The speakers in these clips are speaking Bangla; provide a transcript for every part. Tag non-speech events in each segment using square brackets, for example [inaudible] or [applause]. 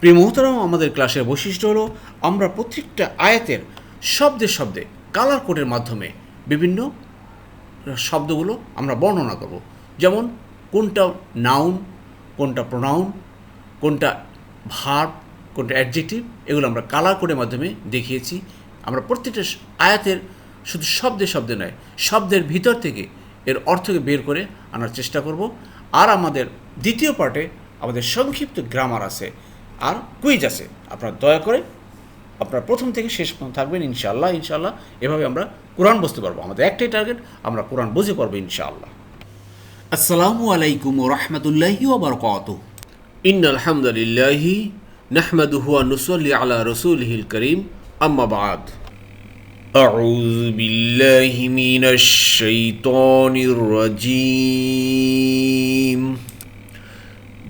প্রিয় মোহতারাম, আমাদের ক্লাসের বৈশিষ্ট্য হলো আমরা প্রত্যেকটা আয়াতের শব্দে শব্দে কালার কোডের মাধ্যমে বিভিন্ন শব্দগুলো আমরা বর্ণনা করব। যেমন, কোনটা নাউন কোনটা প্রোনাউন কোনটা ভার্ব কোনটা অ্যাডজেক্টিভ এগুলো আমরা কালার কোডের মাধ্যমে দেখিয়েছি। আমরা প্রত্যেকটা আয়াতের শুধু শব্দে শব্দে নয়, শব্দের ভিতর থেকে এর অর্থকে বের করে আনার চেষ্টা করব। আর আমাদের দ্বিতীয় পার্টে আমাদের সংক্ষিপ্ত গ্রামার আছে। আর কুইজ আছে আপনারা দয়া করে আপনারা প্রথম থেকে শেষ পর্যন্ত থাকবেন ইনশাআল্লাহ ইনশাআল্লাহ এভাবে আমরা কোরআন বুঝতে পারবো আমাদের একটাই টার্গেট আমরা কোরআন বুঝে পারবো ইনশাআল্লাহ আসসালামু আলাইকুম রহমতুল্লাহি ওবরকাত ইন আলহামদুলিল্লাহি নাহমাদুহু ওয়া নুসাল্লি আলা রাসূলিহিল কারীম আম্মা বাদ أعوذ بالله من الشيطان الرجيم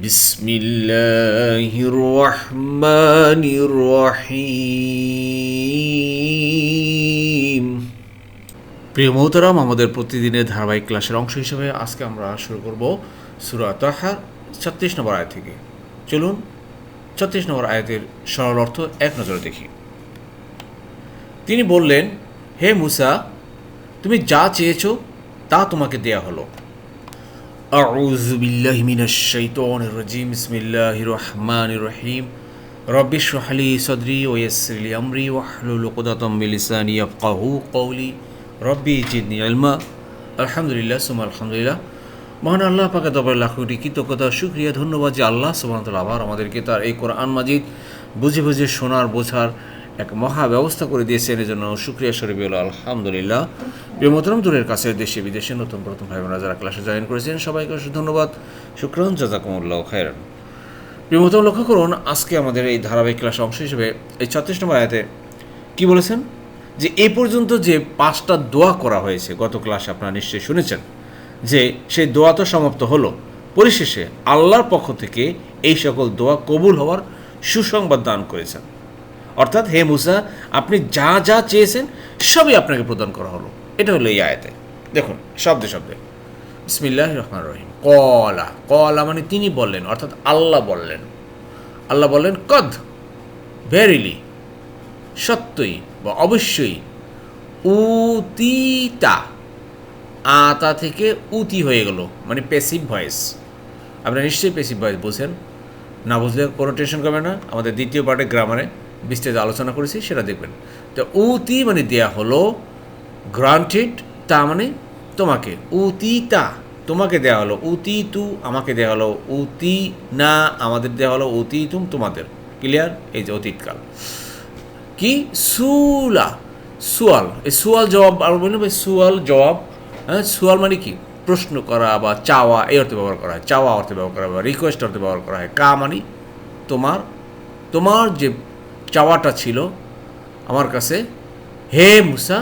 بسم الله الرحمن الرحيم প্রিয় মোহতারাম আমাদের প্রতিদিনের ধারাবাহিক ক্লাসের অংশ হিসেবে আজকে আমরা শুরু করব সুরা তাহার ছত্রিশ নম্বর আয়াত থেকে চলুন ছত্রিশ নম্বর আয়াতের সরল অর্থ এক নজরে দেখি তিনি বললেন হে মুসা তুমি যা চেয়েছো তা তোমাকে দেয়া হলো أعوذ بالله من الشيطان الرجيم بسم الله الرحمن الرحيم رب اشرح لي صدري ويسر لي أمري واحلل عقدة من لساني يفقهوا قولي ربي زدني علما الحمد لله ثم الحمد لله মহান আল্লাহ পাকে তবে লাখ কোটি কৃতজ্ঞতা শুক্রিয়া ধন্যবাদ যে আল্লাহ সুবহানাহু আবার আমাদেরকে তার এই কোরআন মাজিদ বুঝে বুঝে শোনার বোঝার এক মহা ব্যবস্থা করে দিয়েছেন এই জন্য শুক্রিয়া শরীফ আলহামদুলিল্লাহ। প্রিয় মোহতরম, দূরের কাছে, দেশে, বিদেশে নতুন প্রথম ভাই বোনেরা যারা ক্লাসে জয়েন করেছেন, সবাইকে ধন্যবাদ। শুক্রান, জাজাকুমুল্লাহ খায়রান। প্রিয় মোহতরম, লক্ষ্য করুন, আজকে আমাদের এই ধারাবাহিক ক্লাসের অংশ হিসেবে এই ছত্রিশ নম্বর আয়াতে কি বলেছেন? যে এই পর্যন্ত যে পাঁচটা দোয়া করা হয়েছে, গত ক্লাসে আপনারা নিশ্চয়ই শুনেছেন, যে সেই দোয়া তো সমাপ্ত হলো। পরিশেষে আল্লাহর পক্ষ থেকে এই সকল দোয়া কবুল হওয়ার সুসংবাদ দান করেছেন। অর্থাৎ হে মুসা, আপনি যা যা চেয়েছেন, সবই আপনাকে প্রদান করা হলো। এটা হলো এই আয়াতে। দেখুন, শব্দে শব্দে। বিসমিল্লাহ রহমান রহিম। কলা কলা মানে তিনি বললেন, অর্থাৎ আল্লাহ বললেন। আল্লাহ বললেন, কদ ভেরিলি সত্যই বা অবশ্যই, উতিতা। আতা থেকে উতি হয়ে গেল মানে প্যাসিভ ভয়েস আপনারা নিশ্চয়ই প্যাসিভ ভয়েস বোঝেন। না বুঝলে কোনো টেনশন করবে না। আমাদের দ্বিতীয় পার্টে গ্রামারে বিস্তারিত আলোচনা করেছি, সেটা দেখবেন। তো উতি মানে দেয়া হলো গ্রান্টেড তা মানে তোমাকে। উতিতা তোমাকে দেওয়া হলো। উতি তু, আমাকে দেওয়া হলো। উতি না, আমাদের দেওয়া হলো। উতি তুম, তোমাদের। ক্লিয়ার এই যে অতীতকাল। কি? সুলা। সুয়াল। এই সুয়াল জবাব, আর বললাম সুয়াল জবাব হ্যাঁ? সুয়াল মানে কি? প্রশ্ন করা বা চাওয়া, এই অর্থে ব্যবহার করা হয়। চাওয়া অর্থে ব্যবহার করা হয় বা রিকোয়েস্ট অর্থে ব্যবহার করা হয়। কা মানে তোমার তোমার যে চাওয়াটা ছিল আমার কাছে, হে মুসা,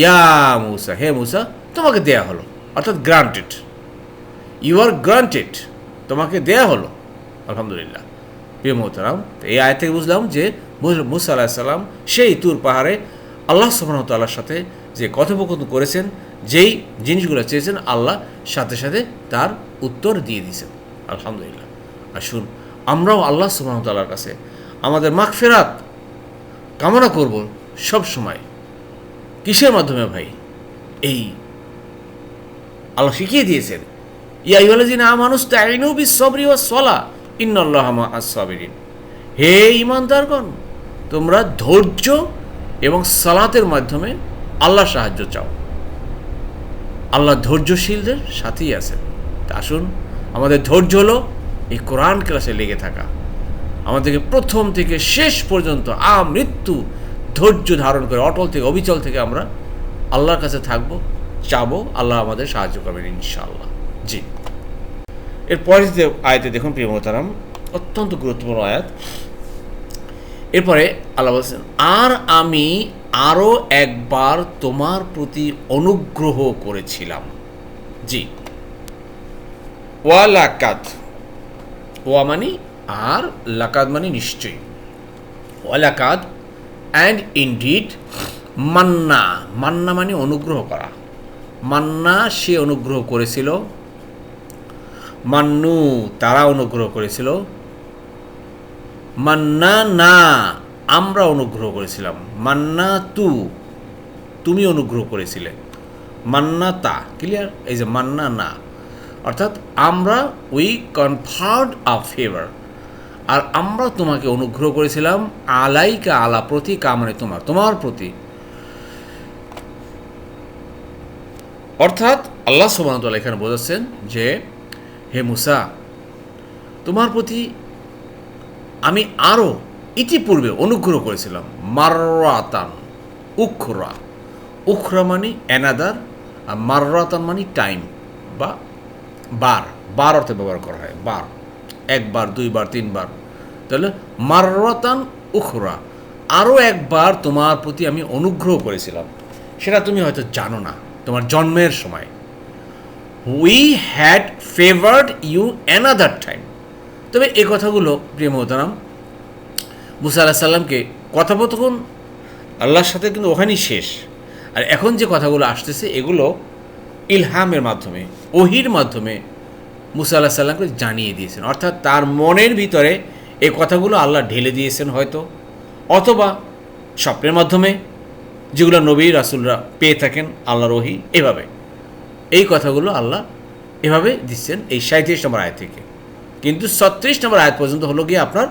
ইয়া মুসা, হে মুসা, তোমাকে দেয়া হলো, অর্থাৎ গ্রান্টেড ইউ আর গ্রান্টেড তোমাকে দেয়া হলো। আলহামদুলিল্লাহ। প্রিয় মোহতারাম এই আয় থেকে বুঝলাম যে মুসা আলাহ সাল্লাম সেই তুর পাহাড়ে আল্লাহ সুবাহতাল্লাহর সাথে যে কথোপকথন করেছেন, যেই জিনিসগুলো চেয়েছেন, আল্লাহ সাথে সাথে তার উত্তর দিয়ে দিয়েছেন। আলহামদুলিল্লাহ। আসুন, আমরাও আল্লাহ সুবাহতাল্লাহর কাছে আমাদের মাগফেরাত কামনা করব সব সময়। কিসের মাধ্যমে ভাই? এই আল্লাহ শিখিয়ে দিয়েছেন ইয়াইওয়ালাজিন আমানুস তাইনু বিসবরি ওয়াস সলা ইন্নাল্লাহ মা আস-সাবিরিন। হে ঈমানদারগণ, তোমরা ধৈর্য এবং সালাতের মাধ্যমে আল্লাহ সাহায্য চাও। আল্লাহ ধৈর্যশীলদের সাথেই আছেন। তা আসুন, আমাদের ধৈর্য হলো এই কোরআন ক্লাসে লেগে থাকা। আমাদেরকে প্রথম থেকে শেষ পর্যন্ত আ মৃত্যু ধৈর্য ধারণ করে, অটল থেকে, অবিচল থেকে আমরা আল্লাহর কাছে থাকব, চাবো, আল্লাহ আমাদের সাহায্য করবেন ইনশাআল্লাহ। জি। এর পরে আয়াতে দেখুন, প্রিয় মোহতারাম, অত্যন্ত গুরুত্বপূর্ণ আয়াত। এরপরে আল্লাহ বলছেন, আর আমি আরও একবার তোমার প্রতি অনুগ্রহ করেছিলাম। জি। ওয়ালাকাত। ওয়া মানে আর লাকাত মানে নিশ্চয়ই। ওয়া লাকাত অ্যান্ড ইনডিড মান্না। মান্না মানে অনুগ্রহ করা। মান্না সে অনুগ্রহ করেছিল। মান্নু তারা অনুগ্রহ করেছিল। মান্না না, আমরা অনুগ্রহ করেছিলাম। মান্না তু, তুমি অনুগ্রহ করেছিলে। মান্না তা ক্লিয়ার এই যে মান্না না। অর্থাৎ আমরা উই কনফার্ড আ ফেভার আর আমরা তোমাকে অনুগ্রহ করেছিলাম, আলাইকা আলা প্রতি কামনে তোমার তোমার প্রতি। অর্থাৎ আল্লাহ সুবাহতাল এখানে বোঝাচ্ছেন যে, হে মুসা, তোমার প্রতি আমি আরও ইতিপূর্বে অনুগ্রহ করেছিলাম, মার্রাতান, উখরা। উখরা মানে অ্যানাদার আর মার্রাতান মানে টাইম বা বার বার অর্থে ব্যবহার করা হয় বার একবার, দুইবার, তিনবার। তাহলে মার্রাতান উখরা। আরও একবার তোমার প্রতি আমি অনুগ্রহ করেছিলাম। সেটা তুমি হয়তো জানো না, তোমার জন্মের সময়। We had favoured you another time তবে এ কথাগুলো, প্রিয় মোহতারাম, মুসা আল্লাহ সাল্লামকে কথোপকথন আল্লাহর সাথে কিন্তু ওখানেই শেষ। আর এখন যে কথাগুলো আসতেছে, এগুলো ইলহামের মাধ্যমে, ওহির মাধ্যমে মুসা আল্লাহ সাল্লামকে জানিয়ে দিয়েছেন। অর্থাৎ তার মনের ভিতরে এই কথাগুলো আল্লাহ ঢেলে দিয়েছেন হয়তো। অথবা স্বপ্নের মাধ্যমে যেগুলো নবী রাসুলরা পেয়ে থাকেন আল্লাহ রহি এভাবে। এই কথাগুলো আল্লাহ এভাবে দিচ্ছেন এই সাঁত্রিশ নম্বর আয় থেকে। কিন্তু ছত্রিশ নম্বর আয়াত পর্যন্ত হলো গিয়ে আপনার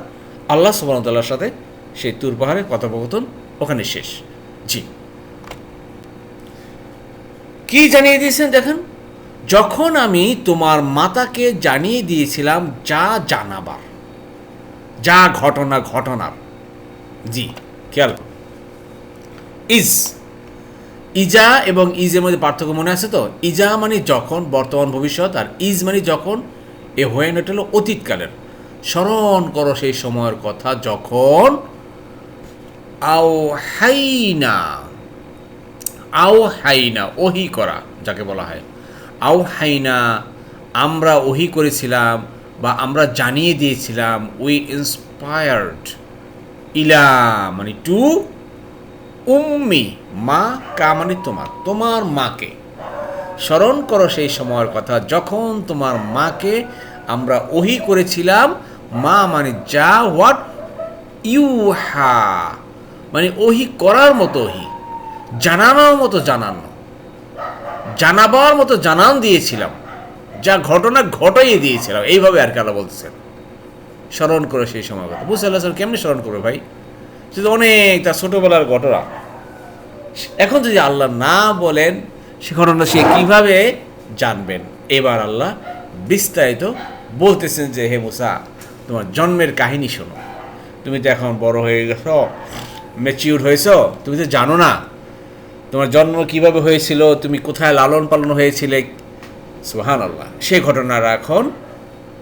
আল্লাহ সুবাহতাল্লাহর সাথে সেই তুর পাহাড়ে কথোপকথন ওখানে শেষ। জি। কি জানিয়ে দিয়েছেন দেখেন? যখন আমি তোমার মাতাকে জানিয়ে দিয়েছিলাম, যা জানাবার, যা ঘটনা ঘটনার, জি, খেয়াল। ইজ, ইজা এবং ইজের মধ্যে পার্থক্য মনে আছে তো? ইজা মানে যখন বর্তমান ভবিষ্যৎ, আর ইজ মানে যখন এ হয়ে এটা অতীতকালের। স্মরণ করো সেই সময়ের কথা, যখন আও হাইনা আও হাইনা ওহি করা, যাকে বলা হয়। আও হাইনা আমরা ওহি করেছিলাম বা আমরা জানিয়ে দিয়েছিলাম উই ইন্সপায়ার্ড ইলা মানে টু উম্মি, মা কা মানে তোমার তোমার মাকে। স্মরণ করো সেই সময়ের কথা, যখন তোমার মাকে আমরা ওহি করেছিলাম, মা মানে যা হোয়াট ইউ হা মানে ওহি করার মতো ওহি, জানানোর মতো জানানো। জানাবার মতো জানান দিয়েছিলাম। যা ঘটনা ঘটাইয়ে দিয়েছিলাম। এইভাবে আর কারা বলছেন স্মরণ করে সেই সময় কথা। বুঝতে আল্লাহ কেমনি স্মরণ করবে ভাই? সে তো অনেক তার ছোটোবেলার ঘটনা। এখন যদি আল্লাহ না বলেন, সে ঘটনা সে কীভাবে জানবেন? এবার আল্লাহ বিস্তারিত বলতেছেন যে, হে মুসা, তোমার জন্মের কাহিনী শোনো। তুমি তো এখন বড় হয়ে গেছো ম্যাচিউর হয়েছো। তুমি তো জানো না তোমার জন্ম কীভাবে হয়েছিল? তুমি কোথায় লালন পালন হয়েছিলে? সুহান আল্লাহ সেই ঘটনাটা এখন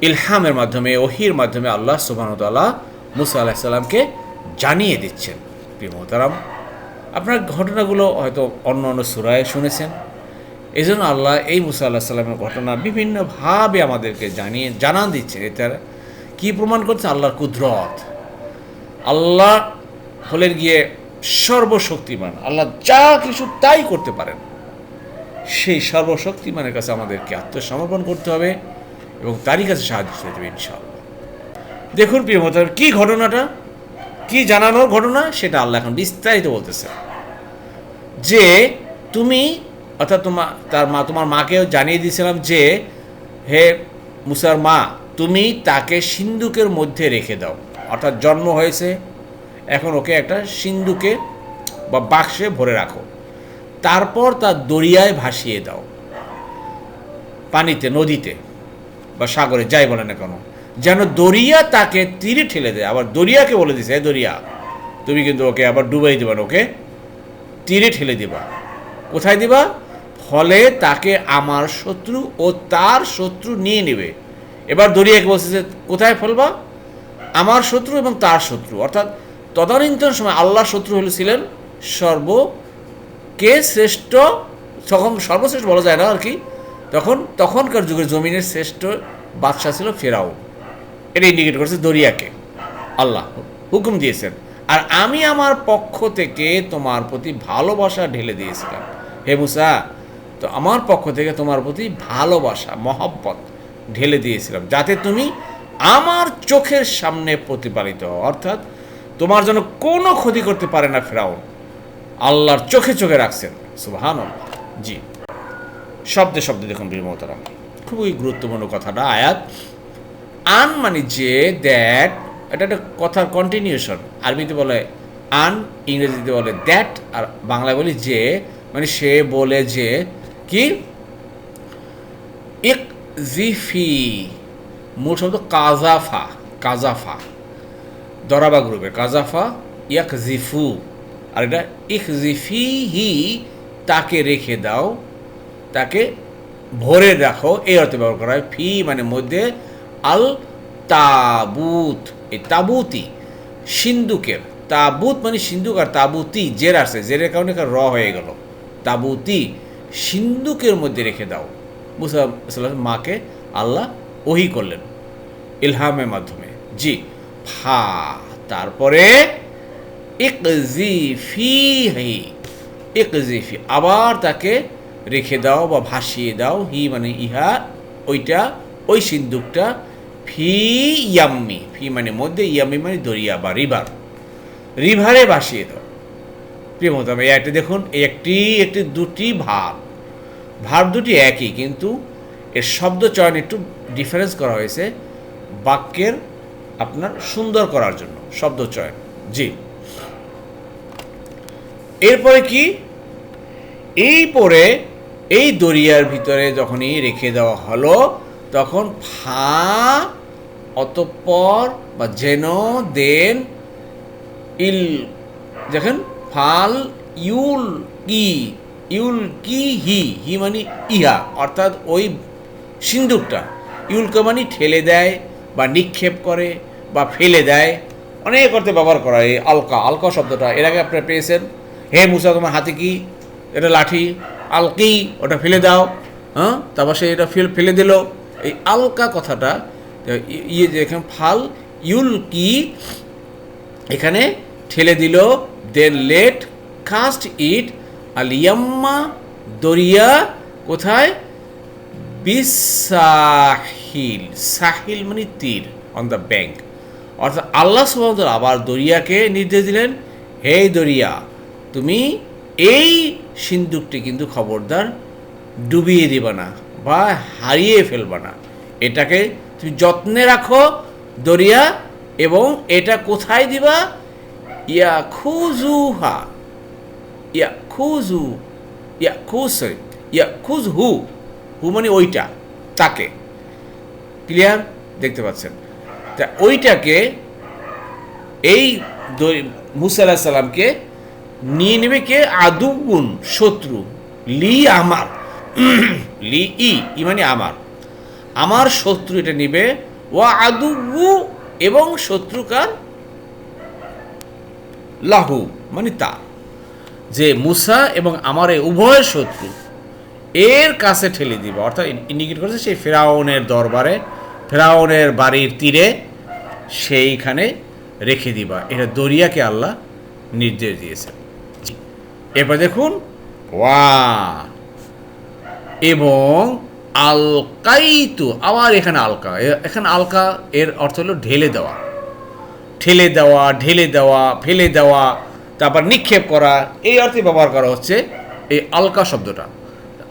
ইলহামের মাধ্যমে, ওহির মাধ্যমে আল্লাহ সুবাহতাল্লাহ মুসা আলাহিসাল্লামকে জানিয়ে দিচ্ছেন। প্রিয় মোহতারাম, আপনার ঘটনাগুলো হয়তো অন্য অন্য সুরায় শুনেছেন। এই জন্য আল্লাহ এই মুসা আল্লাহ সাল্লামের ঘটনা বিভিন্নভাবে আমাদেরকে জানিয়ে, জানান দিচ্ছেন। এটার কী প্রমাণ করছে? আল্লাহর কুদরত। আল্লাহ হলেন গিয়ে সর্বশক্তিমান। আল্লাহ যা কিছু তাই করতে পারেন। সেই সর্বশক্তিমানের কাছে আমাদেরকে আত্মসমর্পণ করতে হবে এবং তারই কাছে সাহায্য চেয়ে দেবে ইনশাআল্লাহ। দেখুন প্রিয় মতার কী ঘটনাটা? কি জানানোর ঘটনা? সেটা আল্লাহ এখন বিস্তারিত বলতেছে যে তুমি, অর্থাৎ তোমার তার মা, তোমার মাকেও জানিয়ে দিয়েছিলাম যে, হে মুসার মা, তুমি তাকে সিন্ধুকের মধ্যে রেখে দাও। অর্থাৎ জন্ম হয়েছে এখন ওকে একটা সিন্ধুকে বা বাক্সে ভরে রাখো। তারপর তার দরিয়ায় ভাসিয়ে দাও। পানিতে, নদীতে বা সাগরে, যাই বলে না কেন। যেন দরিয়া তাকে তীরে ঠেলে দেয়। আবার দরিয়াকে বলে দিছে "এ দরিয়া, তুমি কিন্তু ওকে আবার ডুবাই দেবা ওকে তীরে ঠেলে দিবা। কোথায় দিবা? ফলে তাকে আমার শত্রু ও তার শত্রু নিয়ে নেবে। এবার দরিয়াকে বলছে যে, কোথায় ফেলবা? আমার শত্রু এবং তার শত্রু। অর্থাৎ তদানীন্তন সময় আল্লাহর শত্রু হলে ছিলেন সর্ব কে শ্রেষ্ঠ, তখন সর্বশ্রেষ্ঠ বলা যায় না আর কি, তখন, তখনকার যুগের জমিনের শ্রেষ্ঠ বাদশাহ ছিল ফেরাও এটা ইন্ডিকেট করেছে দরিয়াকে। আল্লাহ হুকুম দিয়েছেন, আর আমি আমার পক্ষ থেকে তোমার প্রতি ভালোবাসা ঢেলে দিয়েছিলাম। হে মুসা, তো আমার পক্ষ থেকে তোমার প্রতি ভালোবাসা, মহব্বত ঢেলে দিয়েছিলাম, যাতে তুমি আমার চোখের সামনে প্রতিপালিত হও। অর্থাৎ তোমার জন্য কোনো ক্ষতি করতে পারে না ফেরাউন। আল্লাহর চোখে চোখে রাখছেন। সুবাহান জি। শব্দে শব্দে দেখুন বিমতরাম খুবই গুরুত্বপূর্ণ কথাটা, আয়াত। আন মানে যে দ্যাট এটা একটা কথার কন্টিনিউশন আরবিতে বলে আন, ইংরেজিতে বলে দ্যাট আর বাংলায় বলি যে মানে সে বলে যে, কি? ইক জিফি মূল শব্দ কাজাফা কাজাফা। দরাবা গ্রুপের কাজাফা ইয়াক জিফু আর এটা ইক জিফি হি তাকে রেখে দাও, তাকে ভরে রাখো। এই অর্থে ব্যবহার করা হয়, ফি মানে মধ্যে, আল তাবুত, এই তাবুতি সিন্ধুকের তাবুত মানে সিন্ধুক আর তাবুতি, জের আসছে। জেরের কারণে র হয়ে গেল। তাবুতি, সিন্ধুকের মধ্যে রেখে দাও। মুসা মাকে আল্লাহ ওহি করলেন ইলহামের মাধ্যমে। জি ফা তারপরে ইকজিফি হি ইকজিফি আবার তাকে রেখে দাও বা ভাসিয়ে দাও হি মানে ইহা, ওইটা, ওই সিন্দুকটা, ফি ইয়াম্মি। ফি মানে মধ্যে, ইয়াম্মি মানে দরিয়া বা রিভার। রিভারে ভাসিয়ে দাও। প্রিয় মতাম একটি দেখুন একটি একটি দুটি ভাব। ভাব দুটি একই, কিন্তু এর শব্দ চয়ন একটু ডিফারেন্স করা হয়েছে। বাক্যের আপনার সুন্দর করার জন্য, শব্দ চয়ন। জি। এরপরে কি? এই পরে এই দরিয়ার ভিতরে যখনই রেখে দেওয়া হলো, তখন ফা অতঃপর বা যেন দেন ইল, দেখেন, ফাল ইউল কি ইউল কি হি হি মানে ইহা, অর্থাৎ ওই সিন্দুকটা। ইউলকে মানে ঠেলে দেয় বা নিক্ষেপ করে বা ফেলে দেয়, অনেক অর্থে ব্যবহার করা এই আলকা। আলকা শব্দটা, এর আগে আপনারা পেয়েছেন। হে মুসা, তোমার হাতে কি? এটা লাঠি। আলকি ওটা ফেলে দাও। হ্যাঁ? তারপর সে এটা ফেল ফেলে দিল। এই আলকা কথাটা ইয়ে যে এখানে ফাল, ইউল কি? এখানে ঠেলে দিল, দেন লেট কাস্ট ইট আলিয়াম্মা দরিয়া, কোথায়? বিসাহিল। সাহিল মানে তীর অন দ্য ব্যাংক অর্থাৎ আল্লাহ সুবাহ আবার দরিয়াকে নির্দেশ দিলেন, হে দরিয়া, তুমি এই সিন্দুকটি কিন্তু খবরদার ডুবিয়ে দিবা না বা হারিয়ে ফেলবা না। এটাকে তুমি যত্নে রাখো দরিয়া এবং এটা কোথায় দিবা? ইয়া খুজুহা ইয়া খুজু ইয়া খুজ ইয়া খুজ হু হু মানে ওইটা, তাকে। ক্লিয়ার দেখতে পাচ্ছেন। তা ওইটাকে এই দ- মুসা আলাহ সাল্লামকে নিয়ে নেবে কে? আদুগুন শত্রু। লি আমার। [clears throat] লি ই ই মানে আমার। আমার শত্রু এটা নিবে। ও আদুগু এবং শত্রুকার লাহু মানে তা। যে মুসা এবং আমার এই উভয় শত্রু, এর কাছে ঠেলে দিবে। অর্থাৎ ইন্ডিকেট করেছে সেই ফেরাউনের দরবারে, ফেরাউনের বাড়ির তীরে। সেইখানে রেখে দিবা। এটা দরিয়াকে আল্লাহ নির্দেশ দিয়েছে এবার দেখুন, ওয়া, এবং আলকাইতু, আবার এখানে আলকা। এখানে আলকা এর অর্থ হলো ঢেলে দেওয়া। ঠেলে দেওয়া, ঢেলে দেওয়া, ফেলে দেওয়া, তারপর নিক্ষেপ করা, এই অর্থে ব্যবহার করা হচ্ছে এই আলকা শব্দটা।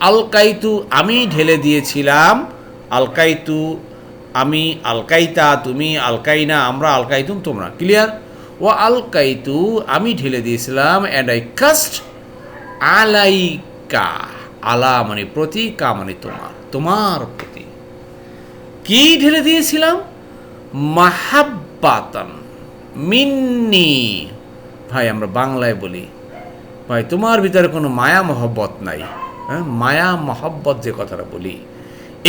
আলকাইতু আমি ঢেলে দিয়েছিলাম, আলকাইতু আমি আলকাইতা, তুমি আলকাইনা, আমরা আলকাইতুম, তোমরা। ক্লিয়ার ও আলকাইতু, আমি ঢেলে দিয়েছিলাম অ্যান্ড আই কাস্ট আলাইকা। আলা মানে প্রতি কা মানে তোমার তোমার প্রতি। কি ঢেলে দিয়েছিলাম? মাহাব্বাতান, মিন্নি। ভাই, আমরা বাংলায় বলি। ভাই, তোমার ভিতরে কোনো মায়া মহব্বত নাই। হ্যাঁ মায়া মহব্বত যে কথাটা বলি।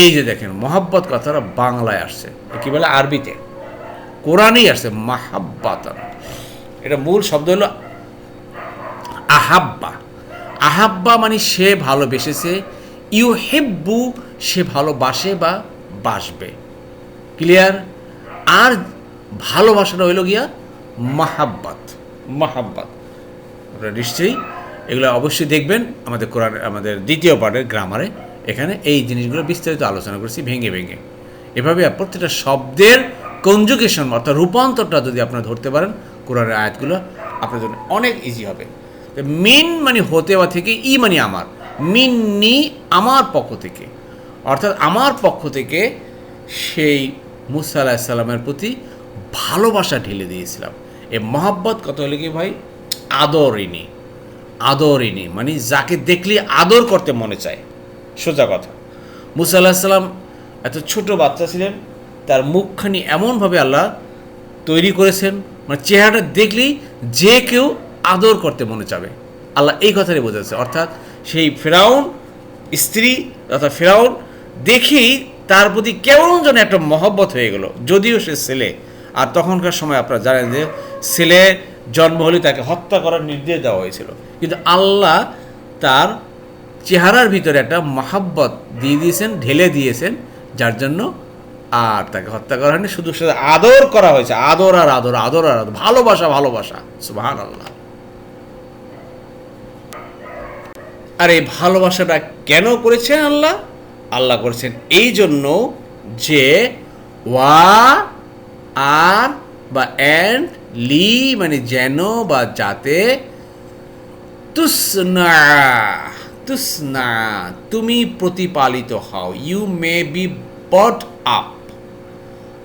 এই যে দেখেন, মহাব্বত কথাটা বাংলায় আসছে। কি বলে? আরবিতে। কোরআনেই আসছে, মাহাব্বাতান। এটা মূল শব্দ হলো আহাব্বা। আহাব্বা মানে সে ভালোবেসেছে ইউ হেব্বু সে ভালোবাসে বা বাসবে। ক্লিয়ার? আর ভালোবাসাটা হইল গিয়া মাহাব্বাত। মাহাব্বাত। নিশ্চয়ই এগুলো অবশ্যই দেখবেন আমাদের কোরআন, আমাদের দ্বিতীয় পার্টের গ্রামারে এখানে এই জিনিসগুলো বিস্তারিত আলোচনা করেছি, ভেঙে ভেঙে। এভাবে প্রত্যেকটা শব্দের কনজুকেশন অর্থাৎ রূপান্তরটা যদি আপনারা ধরতে পারেন, কোরআনের আয়াতগুলো আপনার জন্য অনেক ইজি হবে। মিন মানে হতে বা থেকে, ই মানে আমার। মিন নি আমার পক্ষ থেকে। অর্থাৎ আমার পক্ষ থেকে সেই মুসা আলাহিসাল্লামের প্রতি ভালোবাসা ঢেলে দিয়েছিলাম। এ মহাব্বত কত হলে কি ভাই? আদরিনী আদরিনী মানে যাকে দেখলে আদর করতে মনে চায়। সোজা কথা। মুসা আলাহিসাল্লাম এত ছোট বাচ্চা ছিলেন, তার মুখখানি এমনভাবে আল্লাহ তৈরি করেছেন মানে চেহারাটা দেখলেই যে কেউ আদর করতে মনে চাবে। আল্লাহ এই কথাটাই বোঝাচ্ছে, অর্থাৎ সেই ফেরাউন, স্ত্রী অর্থাৎ ফেরাউন দেখেই তার প্রতি কেমন যেন একটা মহব্বত হয়ে গেল। যদিও সে ছেলে, আর তখনকার সময় আপনারা জানেন যে ছেলে জন্ম হলে তাকে হত্যা করার নির্দেশ দেওয়া হয়েছিল। কিন্তু আল্লাহ তার চেহারার ভিতরে একটা মহাব্বত দিয়ে দিয়েছেন, ঢেলে দিয়েছেন, যার জন্য আর তাকে হত্যা করা হয়নি। শুধু শুধু আদর করা হয়েছে, আদর আর আদর আদর আর আদর, ভালোবাসা ভালোবাসা। সুবাহান আল্লাহ আর এই ভালোবাসাটা কেন করেছেন আল্লাহ? আল্লাহ করেছেন এই জন্য যে ওয়া, আর বা অ্যান্ড লি মানে যেন বা যাতে, তুসনা। তুসনা, তুমি প্রতিপালিত হও। You may be bot up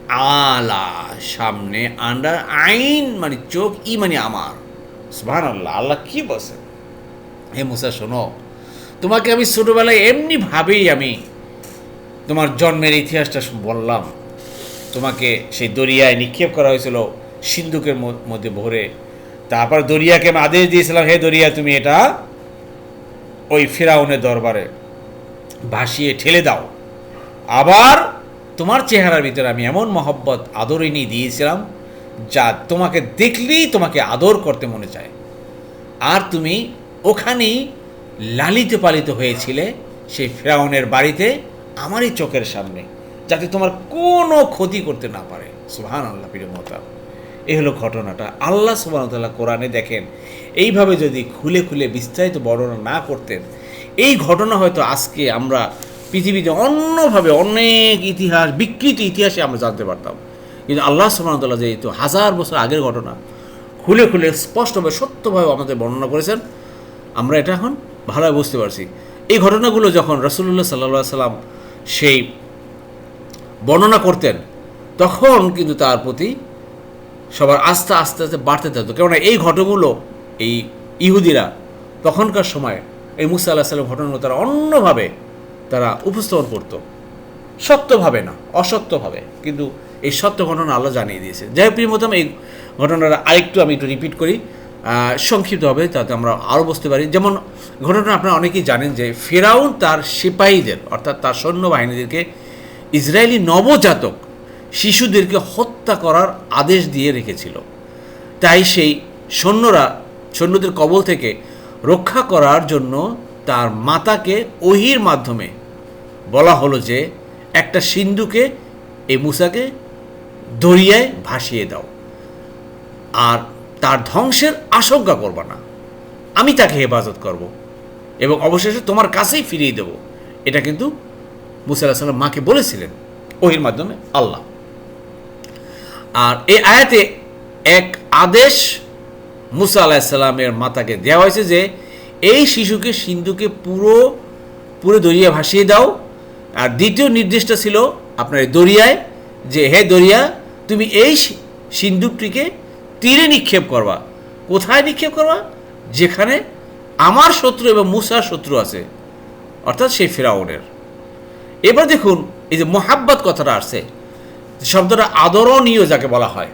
আলা, সামনে আন্ডার আইন মানে চোখ, ই মানে আমার। সুবহান আল্লাহ আল্লাহ কি বলছেন? হে মুসা, শোনো, তোমাকে আমি ছোটোবেলায় এমনিভাবেই আমি তোমার জন্মের ইতিহাসটা বললাম। তোমাকে সেই দরিয়ায় নিক্ষেপ করা হয়েছিল সিন্ধুকের মধ্যে ভরে। তারপর দরিয়াকে আমি আদেশ দিয়েছিলাম, হে দরিয়া, তুমি এটা ওই ফেরাউনের দরবারে ভাসিয়ে ঠেলে দাও। আবার তোমার চেহারার ভিতরে আমি এমন মহব্বত আদরিনী দিয়েছিলাম, যা তোমাকে দেখলেই তোমাকে আদর করতে মনে চায়। আর তুমি ওখানেই লালিত পালিত হয়েছিলে সেই ফেরাউনের বাড়িতে আমারই চোখের সামনে, যাতে তোমার কোনো ক্ষতি করতে না পারে। সুহান আল্লাহ প্রিয়মতা এই হলো ঘটনাটা। আল্লাহ সুবাহতাল্লাহ কোরআনে দেখেন, এইভাবে যদি খুলে খুলে বিস্তারিত বর্ণনা না করতেন, এই ঘটনা হয়তো আজকে আমরা পৃথিবীতে অন্যভাবে অনেক ইতিহাস, বিকৃত ইতিহাসে আমরা জানতে পারতাম। কিন্তু আল্লাহ সুবাহতাল্লাহ যেহেতু হাজার বছর আগের ঘটনা, খুলে খুলে স্পষ্টভাবে, সত্যভাবে আমাদের বর্ণনা করেছেন, আমরা এটা এখন ভালোভাবে বুঝতে পারছি। এই ঘটনাগুলো যখন রসুল্লাহ সাল্লা সাল্লাম সেই বর্ণনা করতেন, তখন কিন্তু তার প্রতি সবার আস্থা আস্তে আস্তে বাড়তে থাকতো। কেননা এই ঘটনাগুলো এই ইহুদিরা তখনকার সময় এই মুসা আল্লাহ সাল্লাম ঘটনাগুলো তারা অন্যভাবে তারা উপস্থাপন করতো। সত্যভাবে না, অসত্যভাবে। কিন্তু এই সত্য ঘটনা আল্লাহ জানিয়ে দিয়েছে। যাই হোক প্রিয়মতম এই ঘটনাটা আরেকটু আমি একটু রিপিট করি। সংক্ষিপ্তভাবে তাতে আমরা আরও বুঝতে পারি। যেমন ঘটনা আপনারা অনেকেই জানেন যে ফেরাউন তার সিপাহীদের, অর্থাৎ তার সৈন্যবাহিনীদেরকে ইসরায়েলি নবজাতক শিশুদেরকে হত্যা করার আদেশ দিয়ে রেখেছিল। তাই সেই সৈন্যরা সৈন্যদের কবল থেকে রক্ষা করার জন্য তার মাতাকে ওহির মাধ্যমে বলা হলো যে, একটা সিন্ধুকে এই মুসাকে দরিয়ায় ভাসিয়ে দাও। আর তার ধ্বংসের আশঙ্কা করবা না। আমি তাকে হেফাজত করব এবং অবশেষে তোমার কাছেই ফিরিয়ে দেব। এটা কিন্তু মুসা সাল্লাম মাকে বলেছিলেন ওহির মাধ্যমে আল্লাহ। আর এই আয়াতে এক আদেশ মুসা আলাহিসাল্লামের মাতাকে দেওয়া হয়েছে যে, এই শিশুকে সিন্ধুকে পুরো পুরো দরিয়া ভাসিয়ে দাও। আর দ্বিতীয় নির্দেশটা ছিল আপনার দরিয়ায় যে, হে দরিয়া, তুমি এই সিন্ধুকটিকে তীরে নিক্ষেপ করবা। কোথায় নিক্ষেপ করবা? যেখানে আমার শত্রু এবং মুসার শত্রু আছে, অর্থাৎ সেই ফেরাউনের। এবার দেখুন, এই যে মোহাব্বত কথাটা আসছে। শব্দটা আদরণীয় যাকে বলা হয়।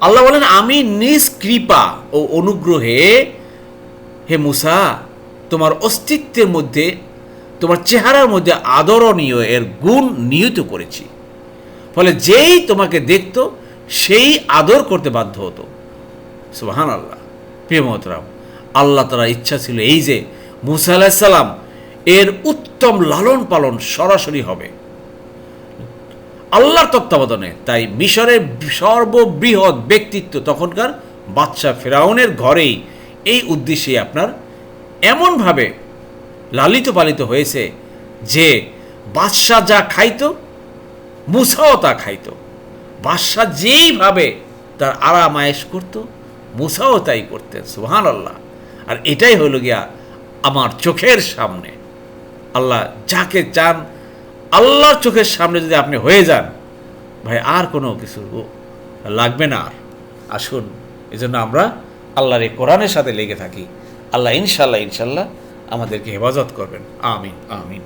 আল্লাহ বলেন, আমি নিজ কৃপা ও অনুগ্রহে, হে মুসা, তোমার অস্তিত্বের মধ্যে, তোমার চেহারার মধ্যে আদরণীয় এর গুণ নিহিত করেছি। ফলে যেই তোমাকে দেখতো, সেই আদর করতে বাধ্য হতো। সুবাহান আল্লাহ প্রিয় মহতরাম, আল্লাহ তারা ইচ্ছা ছিল এই যে, মুসা আলাহিসাল্লাম এর উত্তম লালন পালন সরাসরি হবে। আল্লাহর তত্ত্বাবধানে। তাই মিশরের সর্ববৃহৎ ব্যক্তিত্ব তখনকার বাদশাহ ফেরাউনের ঘরেই এই উদ্দেশ্যে আপনার এমনভাবে লালিত পালিত হয়েছে যে বাদশাহ যা খাইত, মুসাও তা খাইতো। বাদশাহ যেইভাবে তার আরাম আয়েস করতো, মুসাও তাই করতেন সুহান আল্লাহ আর এটাই হলো গিয়া আমার চোখের সামনে। আল্লাহ যাকে চান আল্লাহর চোখের সামনে যদি আপনি হয়ে যান, ভাই, আর কোনো কিছু লাগবে না আর। আসুন এই জন্য আমরা আল্লাহর এই কোরআনের সাথে লেগে থাকি। আল্লাহ ইনশাল্লাহ ইনশাল্লাহ আমাদেরকে হেফাজত করবেন। আমিন আমিন।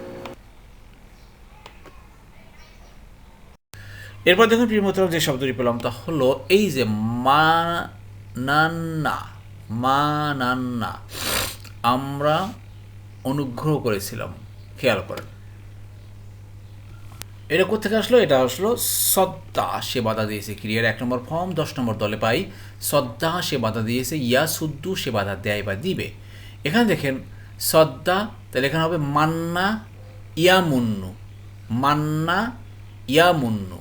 এরপর দেখুন, প্রিয় মোহতরম, যে শব্দটি পেলাম তা হলো এই যে মা নান্না মা নান্না আমরা অনুগ্রহ করেছিলাম, খেয়াল করেন। এটা কোথেকে আসলো? এটা আসলো সদ্দা সে বাধা দিয়েছে ক্রিয়ার। এক নম্বর ফর্ম, দশ নম্বর দলে পাই। সদ্দা সে বাধা দিয়েছে, ইয়া সুদ্দু সে বাধা দেয় বা দিবে। এখানে দেখেন, সদ্দা, তাহলে এখানে হবে মান্না ইয়া মুন্নু। মান্না ইয়া মুন্নু।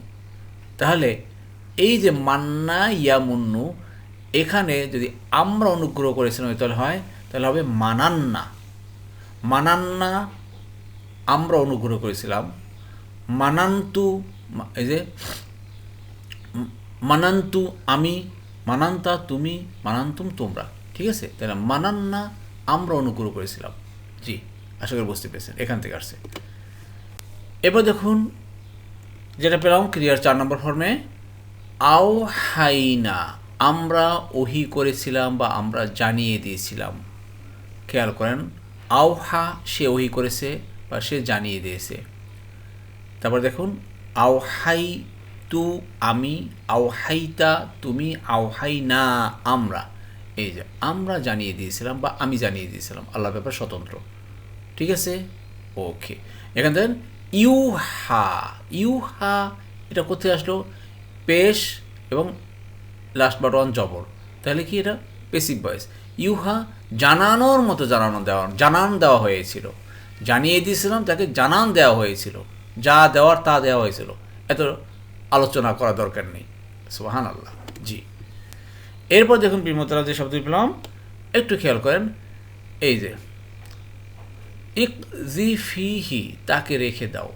তাহলে এই যে মান্না ইয়া মুন্নু, এখানে যদি আমরা অনুগ্রহ করেছিলাম তাহলে হয়, তাহলে হবে মানান্না। মানান্না আমরা অনুগ্রহ করেছিলাম। মানান্তু এই যে, মানান্তু আমি, মানান্তা তুমি, মানান্তুম তোমরা। ঠিক আছে? তাহলে মানান্না আমরা অনুগ্রহ করেছিলাম। জি, আশা করি বুঝতে পেরেছেন। এখান থেকে আসছে। এবার দেখুন, যেটা পেলাম ক্রিয়ার চার নম্বর ফর্মে আও হাইনা, আমরা ওহি করেছিলাম বা আমরা জানিয়ে দিয়েছিলাম। খেয়াল করেন আওহা সে ওহি করেছে বা সে জানিয়ে দিয়েছে। তারপর দেখুন আওহাই তু আমি, আওহাইতা তুমি আওহাই না আমরা। এই যে, আমরা জানিয়ে দিয়েছিলাম বা আমি জানিয়ে দিয়েছিলাম আল্লাহ ব্যাপার স্বতন্ত্র। ঠিক আছে? ওকে। এখান থেকে ইউহা ইউহা এটা কোথায় আসলো? পেশ এবং লাস্ট বাট ওয়ান জবর। তাহলে কি এটা? পেসিভ ভয়েস ইউহা জানানোর মতো জানানো দেওয়া, জানান দেওয়া হয়েছিল। জানিয়ে দিয়েছিলাম, তাকে জানান দেওয়া হয়েছিল। যা দেওয়ার তা দেওয়া হয়েছিল। এত আলোচনা করা দরকার নেই। সুহান আল্লাহ জি। এরপর দেখুন বিমতরা যে শব্দ পেলাম, একটু খেয়াল করেন, এই যে ইক জি ফিহি তাকে রেখে দাও।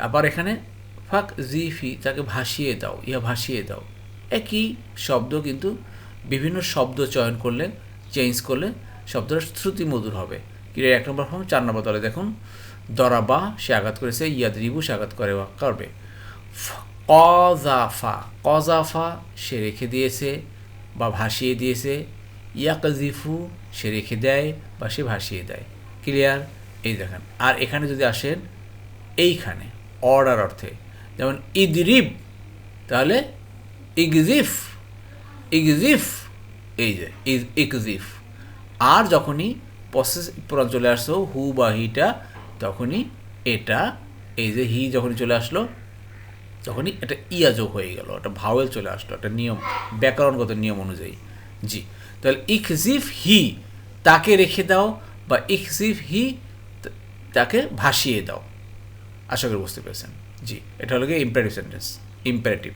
আবার এখানে ফাক জি ফি তাকে ভাসিয়ে দাও ইয়া ভাসিয়ে দাও। একই শব্দ কিন্তু বিভিন্ন শব্দ চয়ন করলে চেঞ্জ করলে, শব্দটা শ্রুতি মধুর হবে। কিন্তু এক নম্বর ফর্ম চার নম্বর তলে দেখুন। দরাবা, সে আঘাত করেছে ইয়াদ রিবু সে আঘাত করে করবে। কজাফা কজাফা সে রেখে দিয়েছে বা ভাসিয়ে দিয়েছে, ইয়াকজিফু সে রেখে দেয় বা সে ভাসিয়ে দেয়। ক্লিয়ার এই দেখেন। আর এখানে যদি আসেন, এইখানে অর্ডার অর্থে, যেমন ইদরিব, তাহলে ইগজিফ ইগজিফ, এই যে ইজ ইকজিফ আর যখনই প্রসেস পুরা চলে আসলো হু বা হিটা তখনই এটা, এই যে হি যখনই চলে আসলো, তখনই এটা ইয়া যোগ হয়ে গেল, একটা ভাওয়েল চলে আসলো, একটা নিয়ম, ব্যাকরণগত নিয়ম অনুযায়ী। জি, তাহলে ইকজিফ হি তাকে রেখে দাও বা ইকজিফ হি তাকে ভাসিয়ে দাও। আশা করি বুঝতে পেরেছেন। জি, এটা হলো গিয়ে ইম্পারেটিভ সেন্টেন্স ইম্পারেটিভ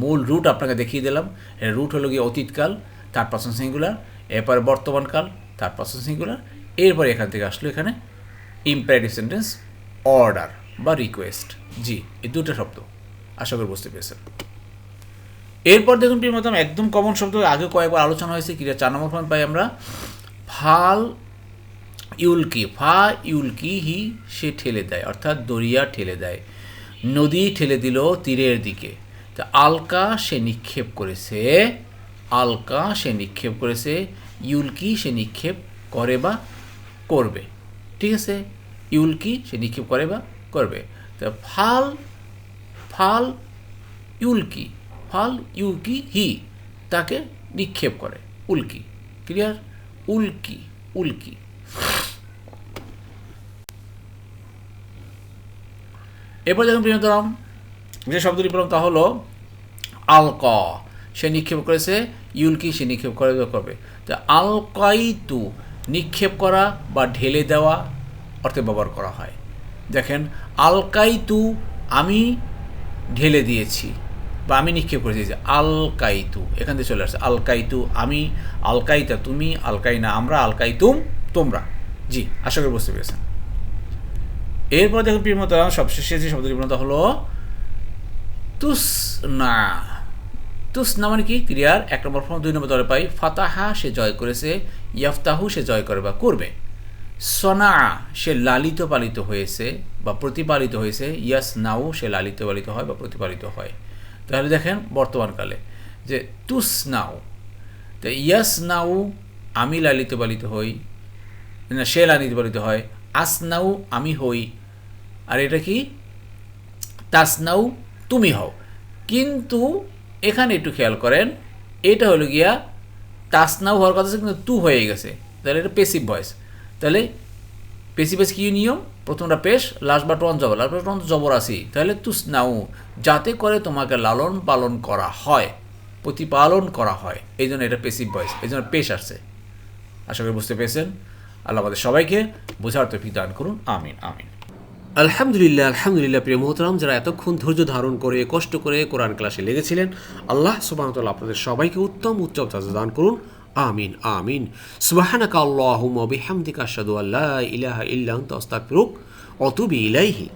মূল রুট আপনাকে দেখিয়ে দিলাম, এর রুট হলো গিয়ে অতীতকাল তার পার্সন সিঙ্গুলার এরপর বর্তমানকাল তার পার্সন সিঙ্গুলার এরপরে এখান থেকে আসলো এখানে ইম্পারেটিভ সেন্টেন্স অর্ডার বা রিকোয়েস্ট জি, এই দুটো শব্দ আশা করি বুঝতে পেরেছেন। এরপর দেখুন প্রিয় মতাম, একদম কমন শব্দ, আগে কয়েকবার আলোচনা হয়েছে ক্রিয়া চার নম্বর ফর্ম পাই আমরা। ফাল ইউলকি, ফা ইউলকি হি সে ঠেলে দেয়, অর্থাৎ দরিয়া ঠেলে দেয়, নদী ঠেলে দিল তীরের দিকে। তা আলকা সে নিক্ষেপ করেছে, আলকা সে নিক্ষেপ করেছে, ইউলকি সে নিক্ষেপ করে বা করবে। ঠিক আছে? ইউলকি সে নিক্ষেপ করে বা করবে। তা ফাল ফাল ইউলকি ফাল ইউকি হি, তাকে নিক্ষেপ করে। উল্কি ক্লিয়ার? উল্কি উল্কি এরপর যখন প্রিয়তরাম যে শব্দটি পেলাম তা হলো আলক সে নিক্ষেপ করেছে ইউলকি সে নিক্ষেপ করে করবে। তো আলকাইতু নিক্ষেপ করা বা ঢেলে দেওয়া অর্থে ব্যবহার করা হয়। দেখেন, আলকাইতু আমি ঢেলে দিয়েছি বা আমি নিক্ষেপ করে দিয়েছি। আলকাইতু, এখান থেকে চলে আসছে। আলকাইতু আমি, আলকাইতা তুমি, আলকাইনা আমরা, আলকাইতুম তোমরা। জি, আশা করি বুঝতে পেরেছেন। এরপর দেখুন প্রিয়মতা সবশেষে যে শব্দটি প্রণত হলো তুস না তুস না মানে কি? ক্রিয়ার এক নম্বর ফর্ম দুই নম্বর দলে পাই। ফাতাহা সে জয় করেছে, ইয়াফতাহু সে জয় করে বা করবে। সনা, সে লালিত পালিত হয়েছে বা প্রতিপালিত হয়েছে, ইয়াস নাও, সে লালিত পালিত হয় বা প্রতিপালিত হয়। তাহলে দেখেন বর্তমানকালে যে তুস নাও, তো ইয়াস নাও, আমি লালিত পালিত হই, না, সে লালিত পালিত হয় আসনাউ আমি হই। আর এটা কি? তাসনাউ তুমি হও। কিন্তু এখানে একটু খেয়াল করেন, এটা হলো গিয়া তাসনাউ হওয়ার কথা কিন্তু তু হয়ে গেছে। তাহলে এটা পেসিভ ভয়েস তাহলে ভয়েস কি নিয়ম? প্রথমটা পেশ লাস্ট বা টন জবর। লাস্ট বা টন জবর আসি তাহলে তুসনাউ, যাতে করে তোমাকে লালন পালন করা হয়, প্রতিপালন করা হয়। এই জন্য এটা পেসিভ ভয়েস এই জন্য পেশ আসছে। আশা করি বুঝতে পেরেছেন। আল্লাহ আমাদের সবাইকে বোঝার তৌফিক দান করুন। আমিন আমিন। আলহামদুলিল্লাহ আলহামদুলিল্লাহ, প্রিয় মোহতরাম, যারা এতক্ষণ ধৈর্য ধারণ করে, কষ্ট করে কোরআন ক্লাসে লেগেছিলেন, আল্লাহ সুবাহতাল্লাহ আপনাদের সবাইকে উত্তম উচ্চম তাজা দান করুন। আমিন আমিন। সুবাহানাকা আল্লাহুম্মা বিহামদিকা আশহাদু আল্লা ইলাহা ইল্লা আনতা আস্তাগফিরুক ওয়া আতুবু ইলাইহি।